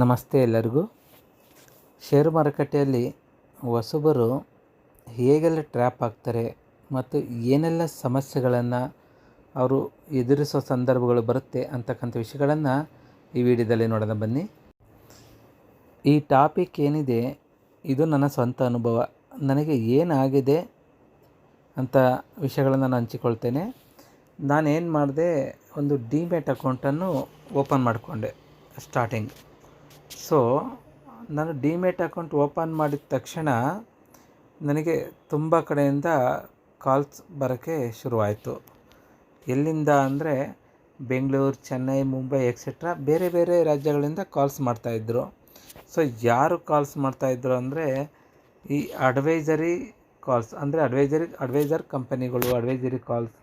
ನಮಸ್ತೆ ಎಲ್ಲರಿಗೂ. ಷೇರು ಮಾರುಕಟ್ಟೆಯಲ್ಲಿ ಹೊಸಬರು ಹೇಗೆಲ್ಲ ಟ್ರ್ಯಾಪ್ ಆಗ್ತಾರೆ ಮತ್ತು ಏನೆಲ್ಲ ಸಮಸ್ಯೆಗಳನ್ನು ಅವರು ಎದುರಿಸೋ ಸಂದರ್ಭಗಳು ಬರುತ್ತೆ ಅಂತಕ್ಕಂಥ ವಿಷಯಗಳನ್ನು ಈ ವಿಡಿಯೋದಲ್ಲಿ ನೋಡೋಣ ಬನ್ನಿ. ಈ ಟಾಪಿಕ್ ಏನಿದೆ, ಇದು ನನ್ನ ಸ್ವಂತ ಅನುಭವ. ನನಗೆ ಏನಾಗಿದೆ ಅಂತ ವಿಷಯಗಳನ್ನು ನಾನು ಹಂಚಿಕೊಳ್ತೇನೆ. ನಾನೇನು ಮಾಡಿದೆ, ಒಂದು ಡಿಮ್ಯಾಟ್ ಅಕೌಂಟನ್ನು ಓಪನ್ ಮಾಡಿಕೊಂಡೆ, ಸ್ಟಾರ್ಟಿಂಗ್. ಸೊ ನಾನು ಡಿಮ್ಯಾಟ್ ಅಕೌಂಟ್ ಓಪನ್ ಮಾಡಿದ ತಕ್ಷಣ ನನಗೆ ತುಂಬ ಕಡೆಯಿಂದ ಕಾಲ್ಸ್ ಬರೋಕ್ಕೆ ಶುರುವಾಯಿತು. ಎಲ್ಲಿಂದ ಅಂದರೆ ಬೆಂಗಳೂರು ಚೆನ್ನೈ ಮುಂಬೈ ಎಕ್ಸೆಟ್ರಾ ಬೇರೆ ಬೇರೆ ರಾಜ್ಯಗಳಿಂದ ಕಾಲ್ಸ್ ಮಾಡ್ತಾಯಿದ್ರು ಸೊ ಯಾರು ಕಾಲ್ಸ್ ಮಾಡ್ತಾಯಿದ್ರು ಅಂದರೆ ಈ ಅಡ್ವೈಸರಿ ಕಾಲ್ಸ್ ಅಂದರೆ ಅಡ್ವೈಸರಿ ಅಡ್ವೈಸರ್ ಕಂಪನಿಗಳು ಅಡ್ವೈಸರಿ ಕಾಲ್ಸ್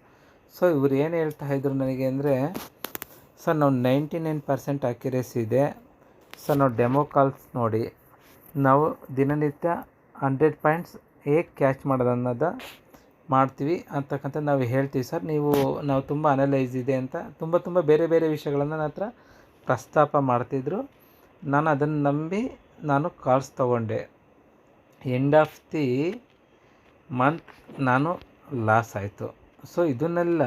ಸೊ ಇವ್ರು ಏನು ಹೇಳ್ತಾ ಇದ್ರು ನನಗೆ ಅಂದರೆ, ಸರ್, ನಾವು ನೈಂಟಿ ನೈನ್ ಪರ್ಸೆಂಟ್ ಅಕ್ಯುರೇಸಿ ಇದೆ. ಸರ್ ನಾವು ಡೆಮೋ ಕಾಲ್ಸ್ ನೋಡಿ. ನಾವು ದಿನನಿತ್ಯ ಹಂಡ್ರೆಡ್ ಪಾಯಿಂಟ್ಸ್ ಹೇಗೆ ಕ್ಯಾಚ್ ಮಾಡೋದು ಅನ್ನೋದು ಮಾಡ್ತೀವಿ ಅಂತಕ್ಕಂಥ ನಾವು ಹೇಳ್ತೀವಿ ಸರ್. ನೀವು, ನಾವು ತುಂಬ ಅನಲೈಸ್ ಇದೆ ಅಂತ ತುಂಬ ತುಂಬ ಬೇರೆ ಬೇರೆ ವಿಷಯಗಳನ್ನು ನನ್ನ ಹತ್ರ ಪ್ರಸ್ತಾಪ ಮಾಡ್ತಿದ್ರು. ನಾನು ಅದನ್ನು ನಂಬಿ ನಾನು ಕಾಲ್ಸ್ ತೊಗೊಂಡೆ. ಎಂಡ್ ಆಫ್ ದಿ ಮಂತ್ ನಾನು ಲಾಸ್ ಆಯಿತು. ಸೊ ಇದನ್ನೆಲ್ಲ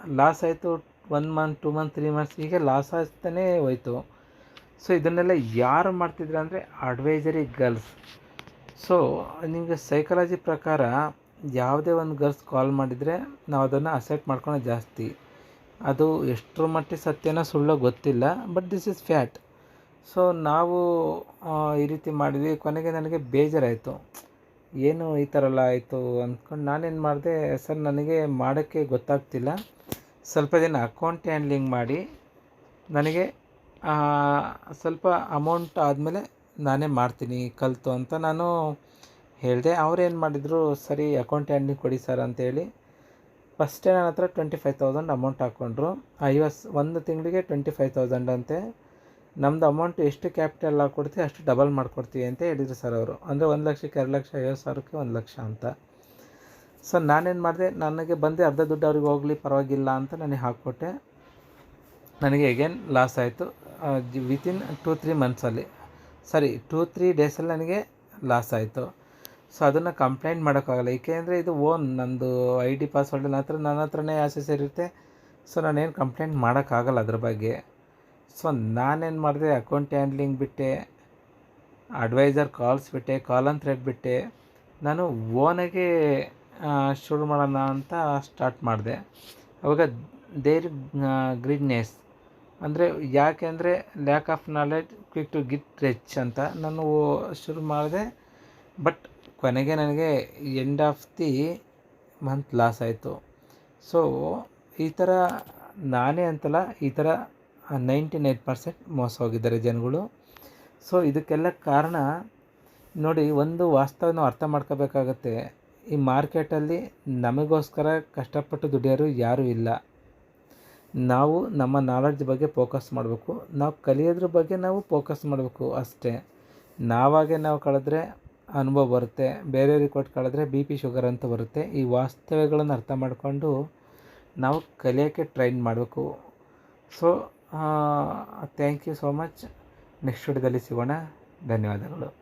ಲಾಸ್ ಆಯಿತು one month two month three months ಹೀಗೆ ಲಾಸ್ ಆಗ್ತಾನೇ ಹೋಯ್ತು. ಸೊ ಇದನ್ನೆಲ್ಲ ಯಾರು ಮಾಡ್ತಿದ್ರು ಅಂದರೆ ಅಡ್ವೈಸರಿ ಗರ್ಲ್ಸ್ ಸೊ ನಿಮಗೆ ಸೈಕಾಲಜಿ ಪ್ರಕಾರ ಯಾವುದೇ ಒಂದು ಗರ್ಲ್ಸ್ ಕಾಲ್ ಮಾಡಿದರೆ ನಾವು ಅದನ್ನು ಅಸೆಪ್ಟ್ ಮಾಡ್ಕೊಳೋ ಜಾಸ್ತಿ. ಅದು ಎಷ್ಟರ ಮಟ್ಟಿಗೆ ಸತ್ಯನೋ ಸುಳ್ಳೋ ಗೊತ್ತಿಲ್ಲ but this is fact so ನಾವು ಈ ರೀತಿ ಮಾಡಿದ್ವಿ, ಕೊನೆಗೆ ನನಗೆ ಬೇಜಾರಾಯಿತು. ಏನು ಈ ಥರ ಎಲ್ಲ ಆಯಿತು ಅಂದ್ಕೊಂಡು ನಾನೇನು ಮಾಡಿದೆ, ಸರ್ ನನಗೆ ಮಾಡೋಕ್ಕೆ ಗೊತ್ತಾಗ್ತಿಲ್ಲ. ಸ್ವಲ್ಪ ದಿನ ಅಕೌಂಟ್ ಹ್ಯಾಂಡ್ಲಿಂಗ್ ಮಾಡಿ, ನನಗೆ ಸ್ವಲ್ಪ ಅಮೌಂಟ್ ಆದಮೇಲೆ ನಾನೇ ಮಾಡ್ತೀನಿ, ಕಲಿತು ಅಂತ ನಾನು ಹೇಳಿದೆ. ಅವ್ರೇನು ಮಾಡಿದರು, ಸರಿ ಅಕೌಂಟ್ ಹ್ಯಾಂಡ್ಲಿಂಗ್ ಕೊಡಿ ಸರ್ ಅಂತೇಳಿ. ಫಸ್ಟೇ ನನ್ನ ಹತ್ರ ಟ್ವೆಂಟಿ ಫೈವ್ ತೌಸಂಡ್ ಅಮೌಂಟ್ ಹಾಕ್ಕೊಂಡ್ರು ಐವತ್ತು ಒಂದು ತಿಂಗಳಿಗೆ ಟ್ವೆಂಟಿ ಫೈವ್ ತೌಸಂಡ್ ಅಂತೆ. ನಮ್ಮದು ಅಮೌಂಟ್ ಎಷ್ಟು ಕ್ಯಾಪಿಟಲ್ ಹಾಕ್ಕೊಡ್ತೀವಿ ಅಷ್ಟು ಡಬಲ್ ಮಾಡ್ಕೊಡ್ತೀವಿ ಅಂತ ಹೇಳಿದರು ಸರ್ ಅವರು. ಅಂದರೆ ಒಂದು ಲಕ್ಷಕ್ಕೆ ಎರಡು ಲಕ್ಷ, ಐವತ್ತು ಸಾವಿರಕ್ಕೆ ಒಂದು ಲಕ್ಷ ಅಂತ. ಸೊ ನಾನೇನು ಮಾಡಿದೆ, ನನಗೆ ಬಂದೆ ಅರ್ಧ ದುಡ್ಡು ಅವ್ರಿಗೆ ಹೋಗಲಿ, ಪರವಾಗಿಲ್ಲ ಅಂತ ನನಗೆ ಹಾಕ್ಕೊಟ್ಟೆ. ನನಗೆ ಎಗೇನ್ ಲಾಸ್ ಆಯಿತು. ವಿತಿನ್ ಟೂ ತ್ರೀ ಮಂತ್ಸಲ್ಲಿ ಸಾರಿ ಟೂ ತ್ರೀ ಡೇಸಲ್ಲಿ ನನಗೆ ಲಾಸ್ ಆಯಿತು. ಸೊ ಅದನ್ನು ಕಂಪ್ಲೇಂಟ್ ಮಾಡೋಕ್ಕಾಗಲ್ಲ. ಏಕೆಂದರೆ ಇದು ಓನ್ ನಂದು ಐ ಡಿ ಪಾಸ್ವರ್ಡ್ ನನ್ನ ಹತ್ರ ನನ್ನ ಹತ್ರನೇ ಆಸೆಸ್ ಇರುತ್ತೆ ಸೊ ನಾನೇನು ಕಂಪ್ಲೇಂಟ್ ಮಾಡೋಕ್ಕಾಗಲ್ಲ ಅದ್ರ ಬಗ್ಗೆ. ಸೊ ನಾನೇನು ಮಾಡಿದೆ? ಅಕೌಂಟ್ ಹ್ಯಾಂಡ್ಲಿಂಗ್ ಬಿಟ್ಟೆ. ಅಡ್ವೈಸರ್ ಕಾಲ್ಸ್ ಬಿಟ್ಟೆ ಕಾಲ್ ಅಂತ ಥ್ರೆಡ್ ಬಿಟ್ಟೆ. ನಾನು ಓನಾಗೆ ಶುರು ಮಾಡೋಣ ಅಂತ ಸ್ಟಾರ್ಟ್ ಮಾಡಿದೆ. ಅವಾಗ ದೇರ್ ಗ್ರೀಡ್ನೆಸ್ ಅಂದರೆ ಯಾಕೆ ಅಂದರೆ lack of knowledge quick to get rich ಅಂತ ನಾನು ಶುರು ಮಾಡಿದೆ. ಬಟ್ ಕೊನೆಗೆ ನನಗೆ end of the month loss ಆಯಿತು. ಸೊ ಈ ಥರ ನಾನೇ ಅಂತಲ್ಲ, ಈ ಥರ ನೈಂಟಿ ನೈನ್ ಪರ್ಸೆಂಟ್ ಮೋಸ ಹೋಗಿದ್ದಾರೆ ಜನಗಳು. ಸೊ ಇದಕ್ಕೆಲ್ಲ ಕಾರಣ ನೋಡಿ, ಒಂದು ವಾಸ್ತವನ ಅರ್ಥ ಮಾಡ್ಕೋಬೇಕಾಗತ್ತೆ. ಈ ಮಾರ್ಕೆಟಲ್ಲಿ ನಮಗೋಸ್ಕರ ಕಷ್ಟಪಟ್ಟು ದುಡಿಯೋರು ಯಾರೂ ಇಲ್ಲ. ನಾವು ನಮ್ಮ ನಾಲೆಡ್ಜ್ ಬಗ್ಗೆ ಫೋಕಸ್ ಮಾಡಬೇಕು. ನಾವು ಕಲಿಯೋದ್ರ ಬಗ್ಗೆ ನಾವು ಫೋಕಸ್ ಮಾಡಬೇಕು ಅಷ್ಟೇ. ನಾವಾಗೆ ನಾವು ಕಳೆದ್ರೆ ಅನುಭವ ಬರುತ್ತೆ. ಬೇರೆಯವ್ರಿಗೆ ಕೊಟ್ಟು ಕಳೆದ್ರೆ ಬಿ ಪಿ ಶುಗರ್ ಅಂತ ಬರುತ್ತೆ. ಈ ವಾಸ್ತವ್ಯಗಳನ್ನು ಅರ್ಥ ಮಾಡಿಕೊಂಡು ನಾವು ಕಲಿಯೋಕ್ಕೆ ಟ್ರೈನ್ ಮಾಡಬೇಕು. So thank you so much next ವಿಡಿಯೋದಲ್ಲಿ ಸಿಗೋಣ. ಧನ್ಯವಾದಗಳು.